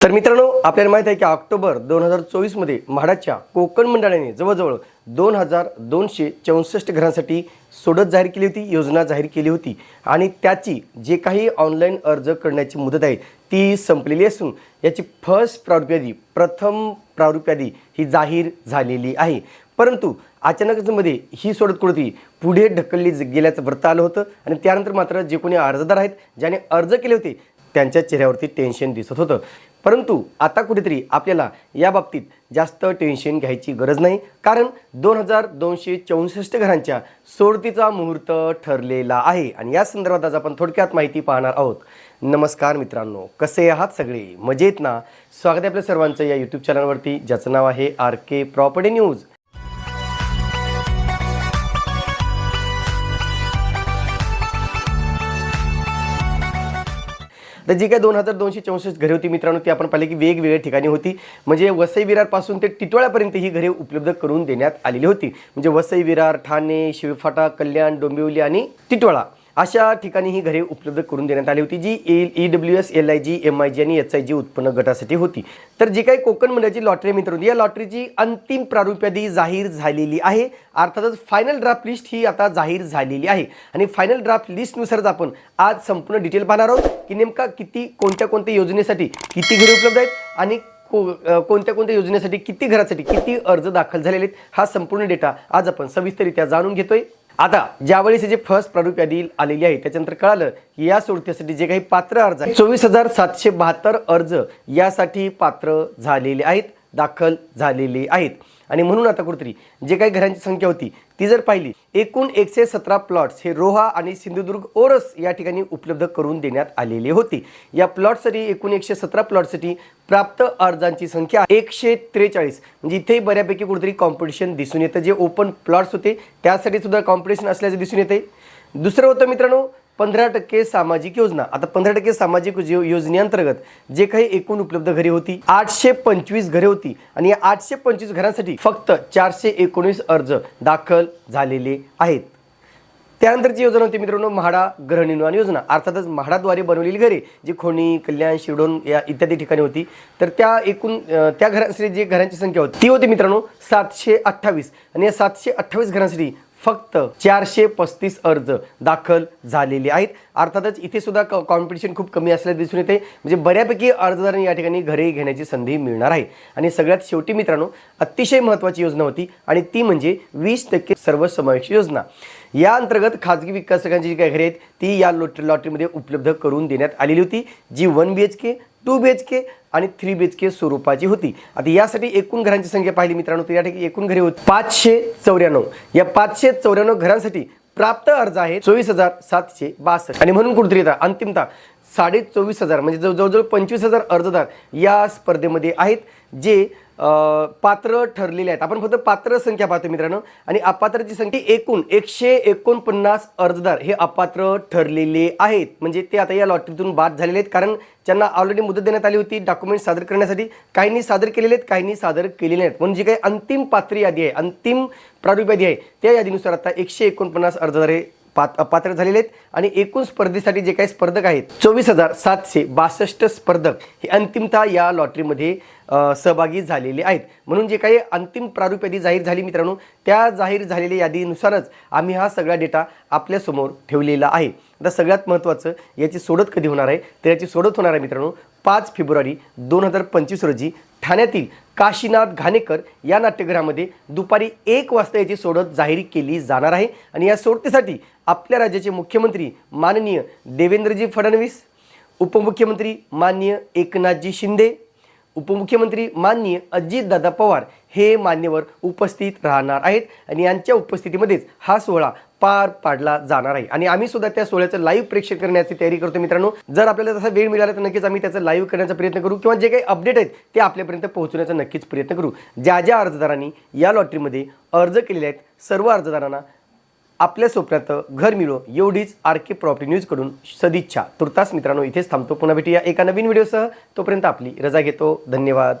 तर मित्रांनो आपल्याला माहीत आहे की ऑक्टोबर दोन हजार चोवीसमध्ये म्हाडाच्या कोकण मंडळाने जवळजवळ दोन हजार दोनशे चौसष्ट घरांसाठी सोडत जाहीर केली होती योजना जाहीर केली होती. आणि त्याची जे काही ऑनलाईन अर्ज करण्याची मुदत आहे ती संपलेली असून याची फर्स्ट प्रारूप यादी प्रथम प्रारूप यादी ही जाहीर झालेली आहे. परंतु अचानकच मध्ये ही सोडत कुठती पुढे ढकलली गेल्याचं वृत्त आलं होतं. आणि त्यानंतर मात्र जे कोणी अर्जदार आहेत ज्याने अर्ज केले होते त्यांच्या चेहऱ्यावरती टेन्शन दिसत होतं. परंतु आता कुठेतरी आपल्याला या बाबतीत जास्त टेन्शन घ्यायची गरज नाही. कारण दोन हजार दोनशे चौसष्ट घरांच्या सोडतीचा मुहूर्त ठरलेला आहे. आणि या संदर्भात आज आपण थोडक्यात माहिती पाहणार आहोत. नमस्कार मित्रांनो कसे आहात सगळे? मजेत ना? स्वागत आहे आपल्या सर्वांचं या यूट्यूब चॅनलवरती ज्याचं नाव आहे आर के प्रॉपर्टी न्यूज. तर जी काय दोन हजार दोनशे चौसष्ट घरे होती मित्रांनो ती आपण पाहिले की वेगवेगळ्या ठिकाणी होती. म्हणजे वसई विरारपासून ते टिटोळ्यापर्यंत ही घरे उपलब्ध करून देण्यात आलेली होती. म्हणजे वसई विरार ठाणे शिवफाटा कल्याण डोंबिवली आणि टिटोळा. अशा ठिकाणी ही घरे उपलब्ध करून देण्यात आली होती जी A E W S L I G M I G आणि एच आय जी उत्पन्न गटासाठी होती. तर जी काही कोकण मंडळाची लॉटरी मित्रांनो या लॉटरीची अंतिम प्रारूपादी जाहीर झालेली आहे. अर्थातच फायनल ड्राफ्ट लिस्ट ही आता जाहीर झालेली आहे. आणि फायनल ड्राफ्ट लिस्टनुसारच आपण आज संपूर्ण डिटेल पाहणार आहोत की नेमका किती कोणत्या कोणत्या योजनेसाठी किती घरे उपलब्ध आहेत आणि को कोणत्या कोणत्या योजनेसाठी किती घरासाठी किती अर्ज दाखल झालेले आहेत हा संपूर्ण डेटा आज आपण सविस्तरित्या जाणून घेतोय. आता ज्यावेळेस जे फर्स्ट प्रारूप यादी आलेली आहे त्याच्यानंतर कळालं की या सोडतीसाठी जे काही पात्र अर्ज आहेत चोवीस हजार सातशे बहात्तर अर्ज यासाठी पात्र झालेले आहेत. दाखल झालेले आहेत. आणि म्हणून आता कुठेतरी जे काही घरांची संख्या होती ती जर पाहिली एकूण एकशे सतरा प्लॉट्स हे रोहा आणि सिंधुदुर्ग ओरस या ठिकाणी उपलब्ध करून देण्यात आलेले होते. या प्लॉटसाठी एकूण एकशे सतरा प्लॉटसाठी प्राप्त अर्जांची संख्या एकशे त्रेचाळीस. म्हणजे इथेही बऱ्यापैकी कुठेतरी कॉम्पिटिशन दिसून येतं. जे ओपन प्लॉट्स होते त्यासाठी सुद्धा कॉम्पिटिशन असल्याचं दिसून येते दुसरं होतं मित्रांनो पंधरा टक्के सामाजिक योजना. आता पंधरा टक्के सामाजिक योजनेअंतर्गत जे काही एकूण उपलब्ध घरे होती आठशे पंचवीस घरे होती आणि या आठशे पंचवीस घरांसाठी फक्त चारशे एकोणीस अर्ज दाखल झालेले आहेत. त्यानंतरची योजना होती मित्रांनो म्हाडा गृहनिर्माण योजना. अर्थातच म्हाडाद्वारे बनवलेली घरे जी खोणी कल्याण शिवडोन या इत्यादी ठिकाणी होती. तर त्या एकूण त्या घरांसाठी जी घरांची संख्या होती ती होती मित्रांनो सातशे अठ्ठावीस. आणि या सातशे अठ्ठावीस घरांसाठी फक्त चारशे पस्तीस अर्ज दाखल झालेले आहेत. अर्थातच इथे सुद्धा कॉम्पिटिशन खूप कमी असल्याचं दिसून येते म्हणजे बऱ्यापैकी अर्जदारांनी या ठिकाणी घरे घेण्याची संधी मिळणार आहे. आणि सगळ्यात शेवटी मित्रांनो अतिशय महत्त्वाची योजना होती आणि ती म्हणजे वीस टक्के सर्वसमावेश योजना. या अंतर्गत खाजगी विकासकांची जी काही घरे आहेत ती या लॉटरी लॉटरीमध्ये उपलब्ध करून देण्यात आलेली होती जी one B H K two B H K आणि थ्री बी एच के स्वरूपाची होती. आता यासाठी एकूण घरांची संख्या पाहिली मित्रांनो तर या ठिकाणी एकूण घरे होती. पाचशे चौऱ्याण्णव. या पाचशे चौऱ्याण्णव घरांसाठी प्राप्त अर्ज आहे चोवीस हजार सातशे बासष्ट. आणि म्हणून कुठेतरी येतात अंतिमता साडे चोवीस हजार म्हणजे जवळ जवळजवळ पंचवीस हजार अर्जदार या स्पर्धेमध्ये आहेत जे पात्र ठरलेले आहेत. आपण फक्त पात्र संख्या पाहतो मित्रांनो. आणि अपात्रची संख्या एकूण एकशे एकोणपन्नास अर्जदार हे अपात्र ठरलेले आहेत. म्हणजे ते आता या लॉटरीतून बाद झालेले आहेत. कारण त्यांना ऑलरेडी मुदत देण्यात आली होती डॉक्युमेंट सादर करण्यासाठी काहींनी सादर केलेले आहेत काहींनी सादर केलेले आहेत म्हणून जी काही अंतिम पात्र यादी आहे अंतिम प्रारूप यादी आहे त्या यादीनुसार आता एकशे एकोणपन्नास अर्जदार हे पात पात्र झालेले आहेत. आणि एकूण स्पर्धेसाठी जे काही स्पर्धक आहेत चोवीस हजार सातशे बासष्ट स्पर्धक हे अंतिमतः या लॉटरीमध्ये सहभागी झालेले आहेत. म्हणून जे काही अंतिम प्रारूप यादी जाहीर झाली मित्रांनो त्या जाहीर झालेल्या यादीनुसारच आम्ही हा सगळा डेटा आपल्यासमोर ठेवलेला आहे. आता सगळ्यात महत्त्वाचं याची सोडत कधी होणार आहे? तर याची सोडत होणार आहे मित्रांनो पाच फेब्रुवारी दोन हजार पंचवीस रोजी ठाण्यातील काशीनाथ घाणेकर या नाट्यगृहामध्ये दुपारी एक वाजता याची सोडत जाहीर केली जाणार आहे. आणि या सोडतीसाठी आपल्या राज्याचे मुख्यमंत्री माननीय देवेंद्रजी फडणवीस उपमुख्यमंत्री माननीय एकनाथजी शिंदे उपमुख्यमंत्री माननीय अजितदादा पवार हे मान्यवर उपस्थित राहणार आहेत आणि यांच्या उपस्थितीमध्येच हा सोहळा पार पाडला जाणार आहे. आणि आम्ही सुद्धा त्या सोहळ्याचं लाईव्ह प्रेक्षण करण्याची तयारी करतो मित्रांनो. जर आपल्याला तसा वेळ मिळाला तर नक्कीच आम्ही त्याचा लाईव्ह करण्याचा प्रयत्न करू किंवा जे काही अपडेट आहेत ते आपल्यापर्यंत पोहोचवण्याचा नक्कीच प्रयत्न करू. ज्या ज्या अर्जदारांनी या लॉटरीमध्ये अर्ज केलेले आहेत सर्व अर्जदारांना आपल्या स्वप्नात घर मिळो एवढीच आर के प्रॉपर्टी न्यूजकडून सदिच्छा. तुर्तास मित्रांनो इथेच थांबतो. पुन्हा भेटूया एका नवीन व्हिडिओसह. तोपर्यंत आपली रजा घेतो. धन्यवाद.